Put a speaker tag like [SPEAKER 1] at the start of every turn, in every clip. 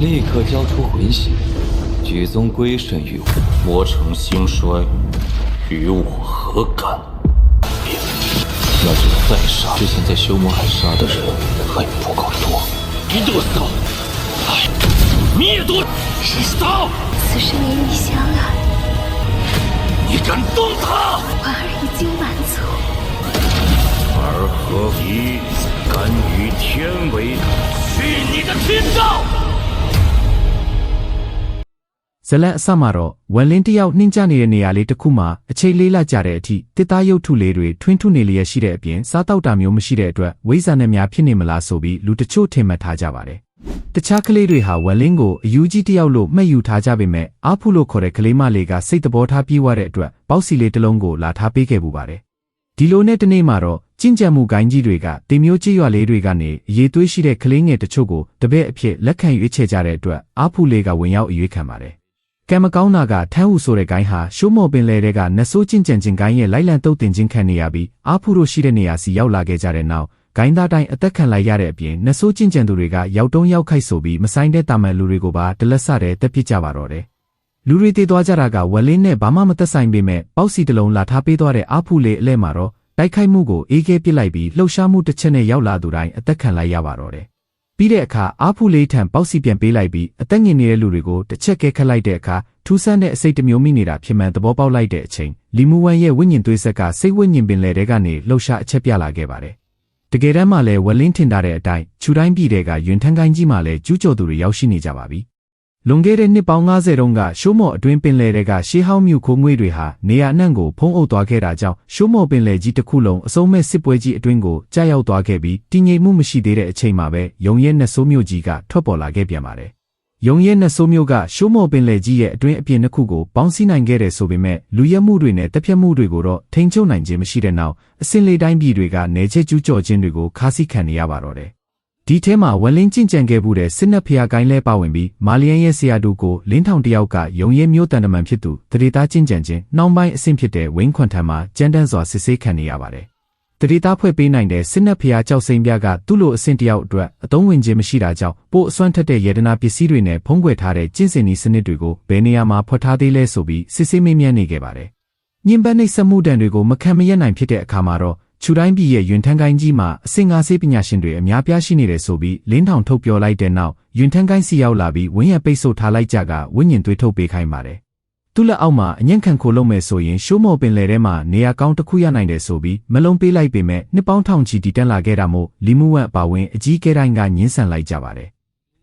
[SPEAKER 1] 立刻交出魂血，举宗归顺于我。
[SPEAKER 2] 魔城兴衰，与我何干？
[SPEAKER 1] 那就再杀之前在修魔海杀的人还不够多。
[SPEAKER 2] 一度扫，来灭毒是扫！
[SPEAKER 3] 此生与你相爱，
[SPEAKER 2] 你敢动他？
[SPEAKER 3] 婉儿已经满足。
[SPEAKER 2] 而何必敢与天为敌？去你的天道！
[SPEAKER 4] ဇလန်အစမှာတော့ဝမ်လင်းတယောက်နှင်းကြနေတဲ့နေရာလေးတစ်ခုမှာအချိန်လေးလကြာတဲ့အထိတစ်သားရုပ်ထုလေးတွေထွင်းထုနေလျက်ရှိတဲ့အပြင်စားတောက်တာမျိုးမရှိတဲ့အတွက်ဝိဇာနဲ့များဖြစ်နေမလားဆိုပြီးလူတချို့ထင်မှတ်ထားကြပါတယ်။တခြားကလေးတွေဟာဝမ်လင်းကိုအယူကြီးတယောက်လို့မှတ်ယူထားကြပေမဲ့အာဖုလို့ခေါ်တဲ့ကလေးမလေးကစိတ်တဘောထားပြေးသွားတဲ့အတွက်ပေါက်စီလေးတစ်လုံးကိုလာထားပေးခဲ့ပူပါတယ်။ဒီလိုနဲ့တနေ့မှာတော့ကျင့်ကြံမှုဂိုင်းကြီးတွေကတင်မျိုးကြီးရွာလေးတွေကနေအရေးသွေးရှိတဲ့ကလေးငယ်တချို့ကိုတပည့်အဖြစ်လက်ခံရွေးချယ်ကြတဲ့အတွက်အာဖုလေးကဝင်ရောက်အရွေးခံပါတယ်။ ကံမကောင်းတာကထန်းဟုဆိုတဲ့ဂိုင်းဟာရှိုးမော်ပင်လေတဲ့ကနဆိုးချင်းကြံချင်းဂိုင်းရဲ့လိုက်လံတုတ်တင်ခြင်းခံနေရပြီးအာဖုတို့ရှိတဲ့နေရာစီရောက်လာခဲ့ကြတဲ့နောက်ဂိုင်းသားတိုင်းအသက်ခံလိုက်ရတဲ့အပြင်နဆိုးချင်းကြံသူတွေကရောက်တုံးရောက်ခိုက်ဆိုပြီးမဆိုင်တဲ့တာမန်လူတွေကိုပါတလက်ဆတဲ့တက်ပစ်ကြပါတော့တယ်။လူတွေတည်သွားကြတာကဝက်လင်းနဲ့ဘာမှမသက်ဆိုင်ပေမဲ့ပေါက်စီတစ်လုံးလာထားပေးသွားတဲ့အာဖုလေးအလဲမှာတော့တိုက်ခိုက်မှုကိုအေးခဲပစ်လိုက်ပြီးလှုပ်ရှားမှုတစ်ချက်နဲ့ရောက်လာသူတိုင်းအသက်ခံလိုက်ရပါတော့တယ်။ ပြီးတဲ့အခါအာဖူလေးထံပေါက်စီပြန်ပေးလိုက်ပြီးအသက်ငင်နေတဲ့လူတွေကိုတစ်ချက်ကဲခတ်လိုက်တဲ့အခါထူးဆန်းတဲ့အစိတ်တစ်မျိုးမိနေတာဖြစ်မှန်သဘောပေါက်လိုက်တဲ့အချိန်လီမူဝမ်ရဲ့ဝိညာဉ်သွေးဆက်ကစိတ်ဝိညာဉ်ပင်လယ်ထဲကနေလှုပ်ရှားအချက်ပြလာခဲ့ပါတယ်။တကယ်တမ်းမှလည်းဝက်လင်းထင်ထားတဲ့အတိုင်းခြူတိုင်းပြည်တဲ့ကယွန်ထန်းကိုင်းကြီးမှလည်းကျူးကျော်သူတွေရောက်ရှိနေကြပါပြီ။ လွန်ခဲ့တဲ့နှစ်ပေါင်း90တုန်းကရှိုးမော်အတွင်းပင်လယ်တွေကရှေးဟောင်းမြူခိုးငွေတွေဟာနေရာအနှံ့ကိုဖုံးအုပ်သွားခဲ့တာကြောင့်ရှိုးမော်ပင်လယ်ကြီးတစ်ခုလုံးအစုံမဲ့စစ်ပွဲကြီးအတွင်းကိုကြာရောက်သွားခဲ့ပြီးတည်ငြိမ်မှုမရှိသေးတဲ့အချိန်မှာပဲယုံရဲနှဆိုးမြို့ကြီးကထွက်ပေါ်လာခဲ့ပြန်ပါတယ်။ယုံရဲနှဆိုးမြို့ကရှိုးမော်ပင်လယ်ကြီးရဲ့အတွင်းအပြင်တစ်ခုကိုပေါင်းစည်းနိုင်ခဲ့တယ်ဆိုပေမဲ့လူရဲမှုတွေနဲ့တပ်ဖြတ်မှုတွေကိုတော့ထိန်းချုပ်နိုင်ခြင်းမရှိတဲ့နောက်အစင်လေးတိုင်းပြည်တွေကနေချက်ကျူးကျော်ခြင်းတွေကိုခါးစည်းခံနေရပါတော့တယ်။ ဒီထဲမှာဝက်လင်းကျင့်ကြံခဲ့မှုတဲ့စစ်နက်ဖျားကိုင်းလဲပါဝင်ပြီးမာလီယန်ရဲ့ဆရာတူကိုလင်းထောင်တယောက်ကယုံရဲမျိုးတန်တမန်ဖြစ်သူတရေသားကျင့်ကြံခြင်းနှောင်းပိုင်းအဆင့်ဖြစ်တဲ့ဝင်းခွန်ထံမှာကြမ်းတမ်းစွာစစ်ဆေးခံနေရပါတယ်။တရေသားဖွဲ့ပေးနိုင်တဲ့စစ်နက်ဖျားကြောက်စိမ့်ပြားကသူ့လိုအဆင့်တယောက်အတွက်အသုံးဝင်ခြင်းမရှိတာကြောင့်ပို့အစွမ်းထက်တဲ့ယေဒနာပစ္စည်းတွေနဲ့ဖုံးကွယ်ထားတဲ့ကျင့်စဉ်ဤစနစ်တွေကိုဘယ်နေရာမှာဖွက်ထားသေးလဲဆိုပြီးစစ်ဆေးမေးမြန်းနေခဲ့ပါတယ်။ညင်ပန်းနှိပ်စက်မှုတံတွေကိုမခံမရက်နိုင်ဖြစ်တဲ့အခါမှာတော့ ခြူတိုင်းပြည်ရဲ့ယွန်ထန်းကိုင်းကြီးမှာအစင်ငါဆေးပညာရှင်တွေအများပြားရှိနေတယ်ဆိုပြီးလင်းထောင်ထုတ်ပြောလိုက်တဲ့နောက်ယွန်ထန်းကိုင်းစီရောက်လာပြီးဝင်းရပိတ်ဆို့ထားလိုက်ကြကဝိညာဉ်သွေးထုတ်ပေးခိုင်းပါတယ်။သူ့လက်အောက်မှာအညံ့ခံခိုလုံးမယ်ဆိုရင်ရှိုးမော်ပင်လယ်ထဲမှာနေရာကောင်းတစ်ခုရနိုင်တယ်ဆိုပြီးမလုံးပေးလိုက်ပေမဲ့နှစ်ပေါင်းထောင်ချီတည်တံ့လာခဲ့တာမို့လီမူဝမ်အပါဝင်အကြီးကဲတိုင်းကညှင်းဆန်လိုက်ကြပါတယ်။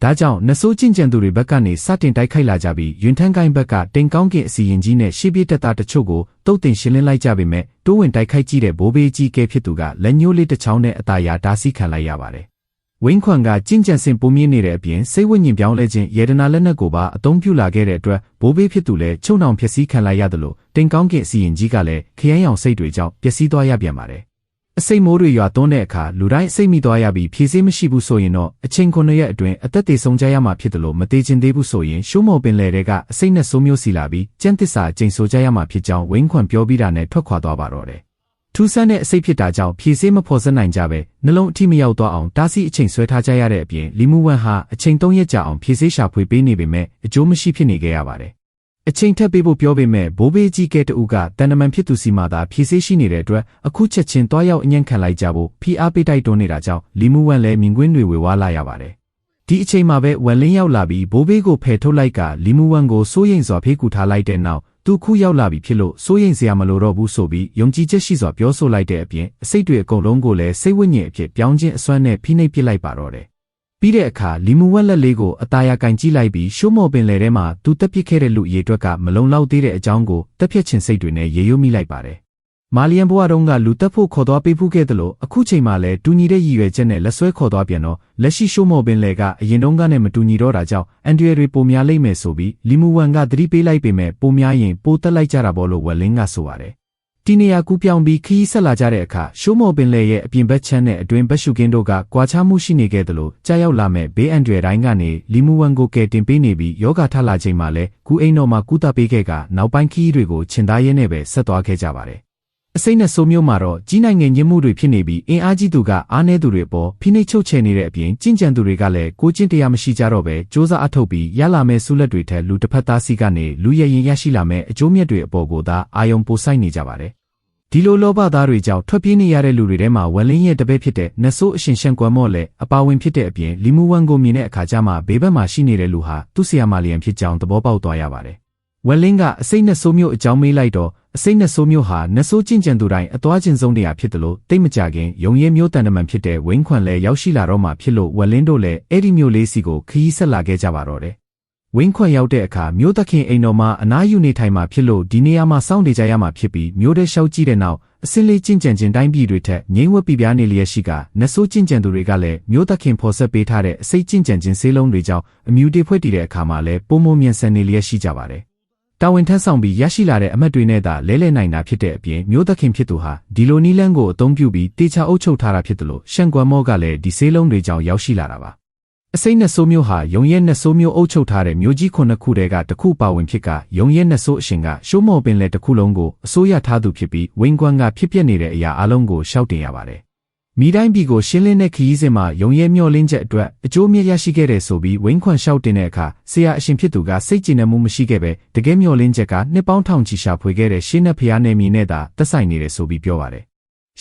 [SPEAKER 4] ဒါကြောင့်နဆိုးကျင့်ကြံသူတွေဘက်ကနေစတင်တိုက်ခိုက်လာကြပြီးယွန်ထန်းကိုင်းဘက်ကတိမ်ကောင်းကင်အစီရင်ကြီးနဲ့ရှေးပြေးတပ်သားတချို့ကိုတုတ်တင်ရှင်းလင်းလိုက်ကြပေမဲ့တိုးဝင်တိုက်ခိုက်ကြည့်တဲ့ဘိုးဘေးကြီးကဲဖြစ်သူကလက်ညှိုးလေးတစ်ချောင်းနဲ့အသာယာတားဆီးခံလိုက်ရပါတယ်။ဝင်းခွန်ကကျင့်ကြံစင်ပုံမြင့်နေတဲ့အပြင်စိတ်ဝိညာဉ်ပြောင်းလဲခြင်းယေဒနာလက်နက်ကိုပါအသုံးပြုလာခဲ့တဲ့အတွက်ဘိုးဘေးဖြစ်သူလည်းချုံနှောင်ဖြစ်စည်းခံလိုက်ရတယ်လို့တိမ်ကောင်းကင်အစီရင်ကြီးကလည်းခရမ်းရောင်စိတ်တွေကြောင့်ပျက်စီးသွားရပြန်ပါတယ်။ အစိတ်မိုးတွေရွာသွန်းတဲ့အခါလူတိုင်းအစိတ်မိသွားရပြီးဖြည့်စည်းမရှိဘူးဆိုရင်တော့အချိန်9ရက်အတွင်းအသက်သေဆုံးကြရမှာဖြစ်တယ်လို့မသေးချင်သေးဘူးဆိုရင်ရှိုးမော်ပင်လေတွေကအစိတ်နဲ့ဆိုးမျိုးစီလာပြီးကျန်းသစ္စာအကျိန်ဆိုကြရမှာဖြစ်ကြောင်းဝင်းခွန်ပြောပြီးတာနဲ့ထွက်ခွာသွားပါတော့တယ်။ထူးဆန်းတဲ့အစိတ်ဖြစ်တာကြောင့်ဖြည့်စည်းမဖော်စက်နိုင်ကြပဲနှလုံးအထိမရောက်သွားအောင်တားဆီးအချိန်ဆွဲထားကြရတဲ့အပြင်လီမူဝမ်ဟာအချိန်3ရက်ကြာအောင်ဖြည့်စည်းရှာဖွေပေးနေပေမဲ့အကျိုးမရှိဖြစ်နေခဲ့ရပါတယ်။ အချိန်ထပ်ပေးဖို့ပြောပေမဲ့ဘိုးဘေးကြီးကဲတူကတန်တမန်ဖြစ်သူစီမှသာဖြည့်ဆည်းရှိနေတဲ့အတွက်အခုချက်ချင်းတွားရောက်အညံ့ခံလိုက်ကြဖို့ဖိအားပေးတိုက်တွန်းနေတာကြောင့်လီမူဝမ်လည်းမြင်ကွင်းတွေဝေဝါးလာရပါတယ်။ဒီအချိန်မှာပဲဝမ်လင်းရောက်လာပြီးဘိုးဘေးကိုဖယ်ထုတ်လိုက်ကလီမူဝမ်ကိုစိုးရိမ်စွာဖေးကူထားလိုက်တဲ့နောက်သူခုရောက်လာပြီဖြစ်လို့စိုးရိမ်စရာမလိုတော့ဘူးဆိုပြီးယုံကြည်ချက်ရှိစွာပြောဆိုလိုက်တဲ့အပြင်အစိတ်တွေအကုန်လုံးကိုလည်းစိတ်ဝိညာဉ်အဖြစ်ပြောင်းခြင်းအစွမ်းနဲ့ဖိနှိပ်ပစ်လိုက်ပါတော့တယ်။ ပြီးတဲ့အခါလီမူဝက်လက်လေးကိုအตาရကင်ကြည့်လိုက်ပြီးရှိုးမော်ပင်လယ်ထဲမှာသူတက်ပစ်ခဲ့တဲ့လူအရေးအတွက်ကမလုံလောက်သေးတဲ့အကြောင်းကိုတက်ဖြတ်ခြင်းစိတ်တွေနဲ့ရေယိုမိလိုက်ပါတယ်။မာလီယန်ဘွားတုံးကလူတက်ဖို့ခေါ်သွားပေးဖူးခဲ့တယ်လို့အခုချိန်မှလည်းတူညီတဲ့ရည်ရွယ်ချက်နဲ့လက်ဆွဲခေါ်သွားပြန်တော့လက်ရှိရှိုးမော်ပင်လယ်ကအရင်တုန်းကနဲ့မတူညီတော့တာကြောင့်အန်ဒရီတွေပိုများလိမ့်မယ်ဆိုပြီးလီမူဝမ်ကသတိပေးလိုက်ပေမဲ့ပိုများရင်ပိုတက်လိုက်ကြတာပေါ့လို့ဝက်လင်းကဆိုပါတယ်။ ဒီနေရာကူးပြောင်းပြီးခရီးဆက်လာကြတဲ့အခါရှိုးမော်ပင်လယ်ရဲ့အပြင်ဘက်ချမ်းနဲ့အတွင်ဘက်ရှုကင်းတို့ကကွာခြားမှုရှိနေခဲ့တယ်လို့ကြားရောက်လာမဲ့ဘေးအန်ဒရီတိုင်းကနေလီမူဝမ်ကိုကယ်တင်ပေးနေပြီးယောဂထလာချိန်မှာလဲကူအိမ်တော်မှာကူတာပေးခဲ့ကနောက်ပိုင်းခရီးတွေကိုချင်သားရဲနဲ့ပဲဆက်သွားခဲ့ကြပါတယ်။ အစိမ့်နဲ့ဆိုးမျိုးမှာတော့ကြီးနိုင်ငံညစ်မှုတွေဖြစ်နေပြီးအင်အားကြီးသူကအားနည်းသူတွေပေါ်ဖိနှိပ်ချုပ်ချယ်နေတဲ့အပြင်ကြင်ကြံသူတွေကလည်းကိုချင်းတရားမရှိကြတော့ပဲစ조사အထုတ်ပြီးရလာမဲ့ဆုလက်တွေထက်လူတစ်ဖက်သားစီကနေလူရရင်ရရှိလာမဲ့အကျိုးမြတ်တွေအပေါ်ကိုသာအာယုံပိုဆိုင်နေကြပါတယ်ဒီလိုလောဘသားတွေကြောင့်ထွက်ပြေးနေရတဲ့လူတွေထဲမှာဝက်လင်းရဲ့တပည့်ဖြစ်တဲ့နတ်ဆိုးအရှင်ရှန်ကွမ်မော့လည်းအပါဝင်ဖြစ်တဲ့အပြင်လီမူဝမ်ကိုမြင်တဲ့အခါကျမှဘေးဘက်မှာရှိနေတဲ့လူဟာသူ့ဆီယာမာလီယံဖြစ်ကြောင်းသဘောပေါက်သွားရပါတယ် ဝက်လင်းကအစိမ့်နဲ့ဆိုးမျိုးအကြောင်းမေးလိုက်တော့အစိမ့်နဲ့ဆိုးမျိုးဟာနတ်ဆိုးကျင့်ကြံသူတိုင်းအသွားခြင်းဆုံးတရားဖြစ်တယ်လို့တိတ်မကြခင်ယုံရဲမျိုးတန်တမန်ဖြစ်တဲ့ဝင်းခွန်လည်းရောက်ရှိလာတော့မှဖြစ်လို့ဝက်လင်းတို့လည်းအဲ့ဒီမျိုးလေးစီကိုခရီးဆက်လာခဲ့ကြပါတော့တယ်ဝင်းခွန်ရောက်တဲ့အခါမျိုးသခင်အိမ်တော်မှာအနားယူနေထိုင်မှာဖြစ်လို့ဒီနေရာမှာစောင့်နေကြရမှာဖြစ်ပြီးမျိုးတဲ့ရှောက်ကြည့်တဲ့နောက်အစင်းလေးကျင့်ကြံခြင်းတိုင်းပြည်တွေထက်ငိမ့်ဝက်ပြပြားနေလျက်ရှိကနတ်ဆိုးကျင့်ကြံသူတွေကလည်းမျိုးသခင်ဖော်ဆက်ပေးထားတဲ့အစိတ်ကျင့်ကြံခြင်းဆေးလုံးတွေကြောင့်အမြူတေဖွဲ့တည်တဲ့အခါမှာလည်းပုံမမြန်ဆန်နေလျက်ရှိကြပါတယ် တာဝန်ထမ်းဆောင်ပြီးရရှိလာတဲ့အမတ်တွေနဲ့သာလဲလှယ်နိုင်တာဖြစ်တဲ့အပြင်မျိုးသခင်ဖြစ်သူဟာဒီလိုနီလန်းကိုအသုံးပြုပြီးတေချာအုပ်ချုပ်ထားတာဖြစ်တယ်လို့ရှန်ကွမ်မော့ကလည်းဒီဆေးလုံးတွေကြောင့်ရောက်ရှိလာတာပါအစိမ့်နဲ့ဆိုးမျိုးဟာယုံရဲနဲ့ဆိုးမျိုးအုပ်ချုပ်ထားတဲ့မျိုးကြီးခုနှစ်ခုတည်းကတစ်ခုပါဝင်ဖြစ်ကယုံရဲနဲ့ဆိုးအရှင်ကရှိုးမော်ပင်လေတစ်ခုလုံးကိုအစိုးရထားသူဖြစ်ပြီးဝင်းကွမ်းကဖြစ်ပျက်နေတဲ့အရာအလုံးကိုရှောက်တင်ရပါတယ်။ မိတိုင်းပြည်ကိုရှင်းလင်းတဲ့ခရီးစဉ်မှာယုံရဲမျောလင်းချက်အတွက်အကျိုးမြတ်ရရှိခဲ့တဲ့ဆိုပြီးဝင်းခွန်ရှောက်တင်တဲ့အခါဆရာအရှင်ဖြစ်သူကစိတ်ကြည်နမှုမရှိခဲ့ပဲတကယ်မျောလင်းချက်ကနှစ်ပေါင်းထောင်ချီရှာဖွေခဲ့တဲ့ရှင်းတဲ့ဖျားနယ်မြေနဲ့သာသက်ဆိုင်နေတယ်ဆိုပြီးပြောပါတယ်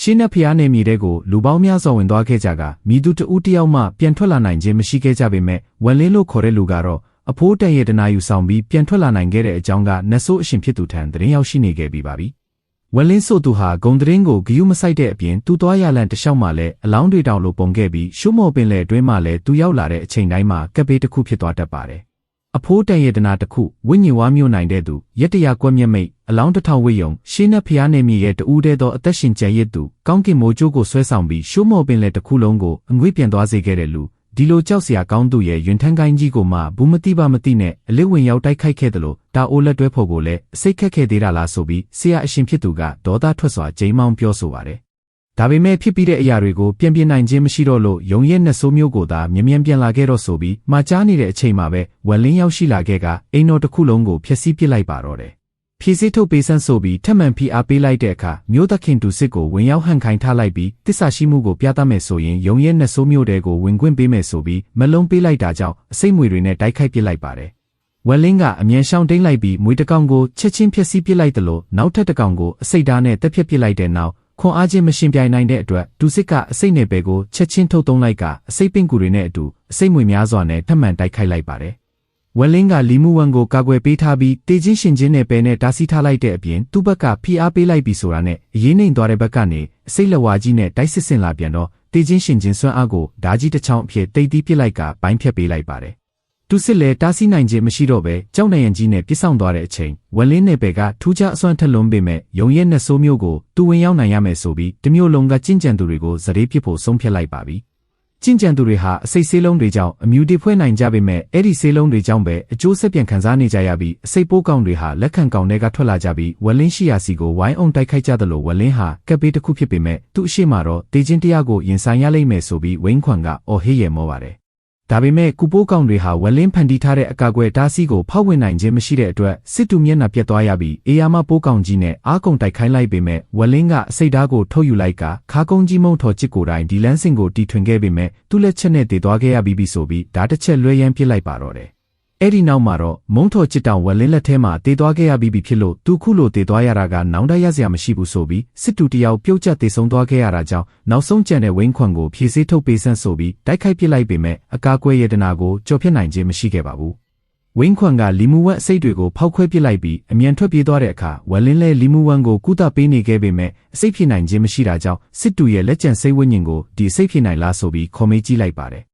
[SPEAKER 4] ရှင်းတဲ့ဖျားနေမြေတဲ့ကိုလူပေါင်းများစွာဝင်သွားခဲ့ကြကမိသူတဦးတယောက်မှပြန်ထွက်လာနိုင်ခြင်းမရှိခဲ့ကြပေမဲ့ဝန်လင်းလို့ခေါ်တဲ့လူကတော့အဖိုးတန်ရဲ့တနာယူဆောင်ပြီးပြန်ထွက်လာနိုင်ခဲ့တဲ့အကြောင်းကနတ်ဆိုးအရှင်ဖြစ်သူထံသတင်းရောက်ရှိနေခဲ့ပြီးပါပြီ။ ဝန်လင်းဆိုသူဟာဂုံသတင်းကိုဂယုမဆိုင်တဲ့အပြင်သူ့သွားရလန်တလျှောက်မှလည်းအလောင်းတွေတောင်လိုပုံခဲ့ပြီးရှုမော်ပင်လေအတွင်းမှလည်းသူရောက်လာတဲ့အချိန်တိုင်းမှာကပ်ဘေးတစ်ခုဖြစ်သွားတတ်ပါတယ်။အဖိုးတန်ရဲ့တနာတစ်ခုဝိညာဉ်ဝါမျိုးနိုင်တဲ့သူရက်တရာကွက်မျက်မိတ်အလောင်းတစ်ထောင်ဝိယုံရှင်းတဲ့ဖျားနေမြေရဲ့တူးတဲ့သောအသက်ရှင်ကျန်ရစ်သူကောင်းကင်မိုးကြိုးကိုဆွဲဆောင်ပြီးရှိုးမော်ပင်လေတစ်ခုလုံးကိုအငွေ့ပြန်သွားစေခဲ့တဲ့လူ ဒီလိုကြောက်စရာကောင်းသူရဲ့ယွန်းထန်းကိုင်းကြီးကိုမှဘူးမတိပါမတိနဲ့အလစ်ဝင်ရောက်တိုက်ခိုက်ခဲ့တယ်လို့တာအိုးလက်တွဲဖို့ကိုလည်းစိတ်ခက်ခဲ့သေးတာလားဆိုပြီးဆရာအရှင်ဖြစ်သူကဒေါသထွက်စွာဂျိမ်းမောင်းပြောဆိုပါတယ်ဒါပေမဲ့ဖြစ်ပြီးတဲ့အရာတွေကိုပြန်ပြနိုင်ခြင်းမရှိတော့လို့ယုံရဲ့နှဆိုးမျိုးကိုသာမြ мян ပြန်လာခဲ့တော့ဆိုပြီးမှာကြားနေတဲ့အချိန်မှာပဲဝက်လင်းရောက်ရှိလာခဲ့ကအိမ်တော်တစ်ခုလုံးကိုဖျက်ဆီးပစ်လိုက်ပါတော့တယ် ဖြည့်စည်းထုတ်ပေးဆန်းဆိုပြီးထက်မှန်ဖိအားပေးလိုက်တဲ့အခါမျိုးသခင်တူစစ်ကိုဝင်ရောက်ဟန်ခိုင်းထားလိုက်ပြီးတစ္ဆာရှိမှုကိုပြသမယ်ဆိုရင်ယုံရဲနှဆိုးမျိုးတဲကိုဝင်ခွင့်ပေးမယ်ဆိုပြီးမလုံးပေးလိုက်တာကြောင့်အစိတ်မွေတွေနဲ့တိုက်ခိုက်ပစ်လိုက်ပါတယ်။ဝက်လင်းကအမြန်ရှောင်တိန်လိုက်ပြီးမွေတကောင်ကိုချက်ချင်းဖျက်ဆီးပစ်လိုက်တယ်လို့နောက်ထပ်တကောင်ကိုအစိတ်ဓာတ်နဲ့တက်ဖြတ်ပစ်လိုက်တဲ့နောက်ခွန်အားချင်းမရှင်ပြိုင်နိုင်တဲ့အတွက်ဒူစစ်ကအစိတ်နယ်ပယ်ကိုချက်ချင်းထုတ်သုံးလိုက်ကအစိတ်ပင်ကူတွေနဲ့အတူအစိတ်မွေများစွာနဲ့ထပ်မံတိုက်ခိုက်လိုက်ပါတယ် ဝက်လင်းကလီမူဝမ်ကိုကာကွယ်ပေးထားပြီးတေချင်းရှင်ချင်းနဲ့ပဲနဲ့တားဆီးထားလိုက်တဲ့အပြင်သူ့ဘက်ကဖိအားပေးလိုက်ပြီဆိုတာနဲ့အရေးနှိမ်သွားတဲ့ဘက်ကနေအစိတ်လက်ဝါကြီးနဲ့တိုက်စစ်ဆင်လာပြန်တော့တေချင်းရှင်ချင်းစွမ်းအားကိုဓာကြီးတစ်ချောင်းအဖြစ်တိတ်တီးပစ်လိုက်ကပိုင်းဖြတ်ပေးလိုက်ပါတယ်။သူစစ်လဲတားဆီးနိုင်ခြင်းမရှိတော့ပဲကြောက်နေရင်ကြီးနဲ့ပြစ်ဆောင်သွားတဲ့အချိန်ဝက်လင်းနယ်ပယ်ကထူးခြားအစွမ်းထက်လွန်ပေမဲ့ယုံရဲနဲ့ဆိုးမျိုးကိုသူဝင်ရောက်နိုင်ရမယ်ဆိုပြီးတမျိုးလုံးကကျင့်ကြံသူတွေကိုဇရေပစ်ဖို့ဆုံးဖြတ်လိုက်ပါပြီ။ ကျင့်ကြံသူတွေဟာအစိတ်ဆေးလုံးတွေကြောင့်အမြူတည်ဖွဲ့နိုင်ကြပေမဲ့အဲ့ဒီဆေးလုံးတွေကြောင့်ပဲအကျိုးဆက်ပြန်ခံစားနေကြရပြီးအစိတ်ပိုးကောင်တွေဟာလက်ခံကောင်တွေကထွက်လာကြပြီးဝက်လင်းရှိရာစီကိုဝိုင်းအောင်တိုက်ခိုက်ကြသလိုဝက်လင်းဟာကပ်ပေးတစ်ခုဖြစ်ပေမဲ့သူ့အရှိမတော့တေချင်းတရားကိုရင်ဆိုင်ရလိမ့်မယ်ဆိုပြီးဝင်းခွန်ကအော်ဟေးရမောပါတယ် ဒါပေမဲ့ကူပိုးကောင်တွေဟာဝက်လင်းဖန်တီးထားတဲ့အကာအကွယ်တားဆီးကိုဖောက်ဝင်နိုင်ခြင်းမရှိတဲ့အတွက်စစ်တူမျက်နှာပြတ်သွားရပြီးအေယာမပိုးကောင်ကြီးနဲ့အားကုန်တိုက်ခိုင်းလိုက်ပေမဲ့ဝက်လင်းကအစိတ်ဓာတ်ကိုထုတ်ယူလိုက်ကခါကုန်းကြီးမုံထော်ချစ်ကိုယ်တိုင်ဒီလန်းစင်ကိုတီထွင်ခဲ့ပေမဲ့သူ့လက်ချက်နဲ့တည်သွားခဲ့ရပြီးပြီဆိုပြီးဓာတ်တစ်ချက်လွှဲရမ်းပစ်လိုက်ပါတော့တယ် အဲ့ဒီနောက်မှာတော့မုံထော်ချစ်တောင်ဝက်လင်းလက်ထဲမှာတေးသွားခဲ့ရပြီးပြီဖြစ်လို့သူခုလိုတေးသွားရတာကနောင်တရစရာမရှိဘူးဆိုပြီးစစ်တူတယောက်ပြုတ်ကျတေဆုံးသွားခဲ့ရတာကြောင့်နောက်ဆုံးကြံတဲ့ဝင်းခွန်ကိုဖြည့်ဆည်းထုတ်ပေးဆန်းဆိုပြီးတိုက်ခိုက်ပစ်လိုက်ပေမဲ့အကာအကွယ်ရတနာကိုကြော်ဖြတ်နိုင်ခြင်းမရှိခဲ့ပါဘူးဝင်းခွန်ကလီမူဝက်အစိတ်တွေကိုဖောက်ခွဲပစ်လိုက်ပြီးအမြန်ထွက်ပြေးသွားတဲ့အခါဝက်လင်းလဲလီမူဝမ်ကိုကုသပေးနေခဲ့ပေမဲ့အစိတ်ဖြစ်နိုင်ခြင်းမရှိတာကြောင့်စစ်တူရဲ့လက်ကျန်စိတ်ဝိညာဉ်ကိုဒီစိတ်ဖြစ်နိုင်လားဆိုပြီးခေါ်မေးကြည့်လိုက်ပါတယ်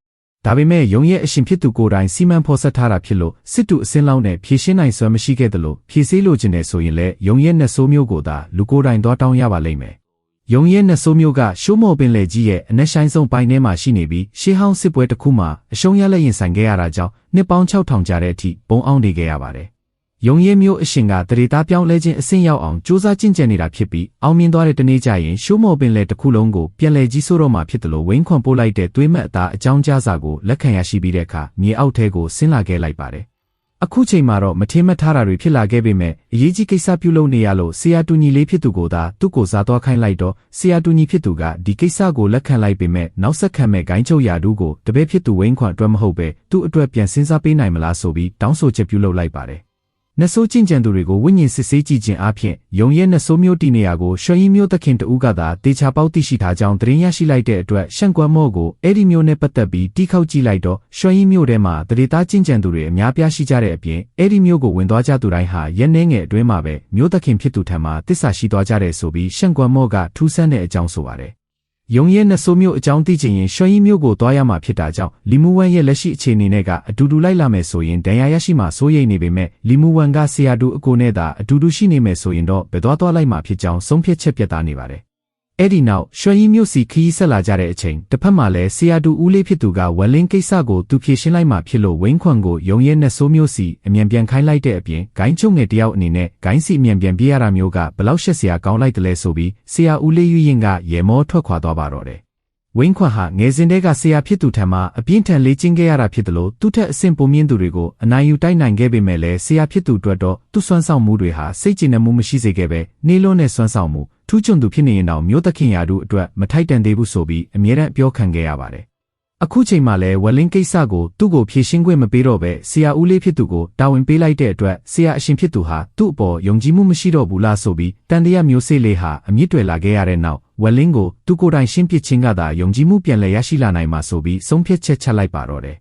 [SPEAKER 4] ဒါပေမဲ့ယုံရဲ့အရှင်ဖြစ်သူကိုယ်တိုင်စီမံဖော်ဆက်ထားတာဖြစ်လို့စစ်တူအစင်းလောင်းနဲ့ဖြည့်ရှင်းနိုင်စွမ်းမရှိခဲ့သလိုဖြည့်ဆည်းလိုချင်တယ်ဆိုရင်လည်းယုံရဲ့နှဆိုးမျိုးကိုသာလူကိုယ်တိုင်သွားတောင်းရပါလိမ့်မယ်။ယုံရဲ့နှဆိုးမျိုးကရှိုးမော်ပင်လေကြီးရဲ့အနက်ဆိုင်ဆုံးပိုင်းထဲမှာရှိနေပြီးရှေးဟောင်းစစ်ပွဲတစ်ခုမှာအရှုံးရလက်ရင်ဆိုင်ခဲ့ရတာကြောင့်နှစ်ပေါင်း6000ကြာတဲ့အထိပုံအောင်နေခဲ့ရပါတယ် ယုံရဲမျိုးအရှင်ကတရေသားပြောင်းလဲခြင်းအဆင့်ရောက်အောင်စူးစမ်းကျင့်ကြံနေတာဖြစ်ပြီးအောင်မြင်သွားတဲ့တနေ့ကျရင်ရှိုးမော်ပင်လေတစ်ခုလုံးကိုပြန်လည်ကြီးဆိုးတော့မှာဖြစ်တယ်လို့ဝင်းခွန်ပို့လိုက်တဲ့သွေးမက်အသားအကြောင်းကြားစာကိုလက်ခံရရှိပြီးတဲ့အခါမြေအောက်ထဲကိုဆင်းလာခဲ့လိုက်ပါတယ်အခုချိန်မှာတော့မထင်မှတ်ထားတာတွေဖြစ်လာခဲ့ပေမဲ့အရေးကြီးကိစ္စပြုလုပ်နေရလို့ဆရာတူညီလေးဖြစ်သူကိုသာသူ့ကိုစားသွားခိုင်းလိုက်တော့ဆရာတူညီဖြစ်သူကဒီကိစ္စကိုလက်ခံလိုက်ပေမဲ့နောက်ဆက်ခံမဲ့ဂိုင်းချုပ်ရာဒူးကိုတပည့်ဖြစ်သူဝင်းခွန်အတွက်မဟုတ်ပဲသူ့အတွက်ပြန်စဉ်းစားပေးနိုင်မလားဆိုပြီးတောင်းဆိုချက်ပြုလုပ်လိုက်ပါတယ် နတ်ဆိုးကျင့်ကြံသူတွေကိုဝိညာဉ်စစ်ဆေးကြည့်ခြင်းအပြင်ယုံရဲနတ်ဆိုးမျိုးတီနေရာကိုရွှေရင်မျိုးသခင်တူကသာတေချာပေါက်သိရှိထားကြောင်းသတင်းရရှိလိုက်တဲ့အတွက်ရှန့်ကွမ်မော့ကိုအဲ့ဒီမျိုးနဲ့ပတ်သက်ပြီးတီးခေါက်ကြည့်လိုက်တော့ရွှေရင်မျိုးထဲမှာတရေသားကျင့်ကြံသူတွေအများပြားရှိကြတဲ့အပြင်အဲ့ဒီမျိုးကိုဝင်သွားကြသူတိုင်းဟာရက်နှင်းငယ်အတွင်းမှာပဲမျိုးသခင်ဖြစ်သူထံမှတစ္ဆာရှိသွားကြတဲ့ဆိုပြီးရှန့်ကွမ်မော့ကထူးဆန်းတဲ့အကြောင်းဆိုပါတယ် ယုံရဲနတ်ဆိုးမျိုးအကြောင်းသိချင်ရင်ရွှေရင်မျိုးကိုသွားရမှာဖြစ်တာကြောင့်လီမူဝမ်ရဲ့လက်ရှိအခြေအနေနဲ့ကအတူတူလိုက်လာမယ်ဆိုရင်ဒဏ်ရာရရှိမှစိုးရိမ်နေပေမဲ့လီမူဝမ်ကဆရာတူအကိုနဲ့သာအတူတူရှိနေမယ်ဆိုရင်တော့ဘယ်သွားသွားလိုက်မှာဖြစ်ကြောင်းဆုံးဖြတ်ချက်ပြတ်သားနေပါတယ်။ အဲ့ဒီနောက်ရွှေရင်မျိုးစီခီးဆက်လာကြတဲ့အချိန်တစ်ဖက်မှာလည်းဆရာတူဦးလေးဖြစ်သူကဝက်လင်းကိစ္စကိုသူဖြေရှင်းလိုက်မှဖြစ်လို့ဝင်းခွန်ကိုယုံရဲနဲ့ဆိုးမျိုးစီအမြန်ပြန်ခိုင်းလိုက်တဲ့အပြင်ဂိုင်းချုပ်ငယ်တယောက်အနေနဲ့ဂိုင်းစီအမြန်ပြန်ပြေးရတာမျိုးကဘလောက်ရှက်စရာကောင်းလိုက်တယ်လဲဆိုပြီးဆရာဦးလေးယူရင်ကရေမောထွက်ခွာသွားပါတော့တယ်။ ဝင်းခွန်ဟာငယ်စဉ်တည်းကဆရာဖြစ်သူထံမှအပြင်းထန်လေ့ကျင့်ခဲ့ရတာဖြစ်တယ်လို့သူ့ထက်အဆင့်ပုံမြင့်သူတွေကိုအနိုင်ယူတိုက်နိုင်ခဲ့ပေမဲ့လည်းဆရာဖြစ်သူအတွက်တော့သူ့စွမ်းဆောင်မှုတွေဟာစိတ်ကျဉ်နှံမှုမရှိစေခဲ့ပဲနေလုံးနဲ့စွမ်းဆောင်မှုထူးချွန်သူဖြစ်နေရင်တောင်မျိုးသခင်ရာတို့အတွက်မထိုက်တန်သေးဘူးဆိုပြီးအမြဲတမ်းပြောခံခဲ့ရပါတယ်။ အခုချိန်မှလည်းဝက်လင်းကိစ္စကိုသူ့ကိုဖြေရှင်းခွင့်မပေးတော့ပဲဆရာဦးလေးဖြစ်သူကိုတာဝန်ပေးလိုက်တဲ့အတွက်ဆရာအရှင်ဖြစ်သူဟာသူ့အပေါ်ယုံကြည်မှုမရှိတော့ဘူးလားဆိုပြီးတန်တရားမျိုးစေ့လေးဟာအမြင့်တွယ်လာခဲ့ရတဲ့နောက်ဝက်လင်းကိုသူကိုယ်တိုင်ရှင်းပစ်ခြင်းကသာယုံကြည်မှုပြန်လည်ရရှိလာနိုင်မှာဆိုပြီးဆုံးဖြတ်ချက်ချလိုက်ပါတော့တယ်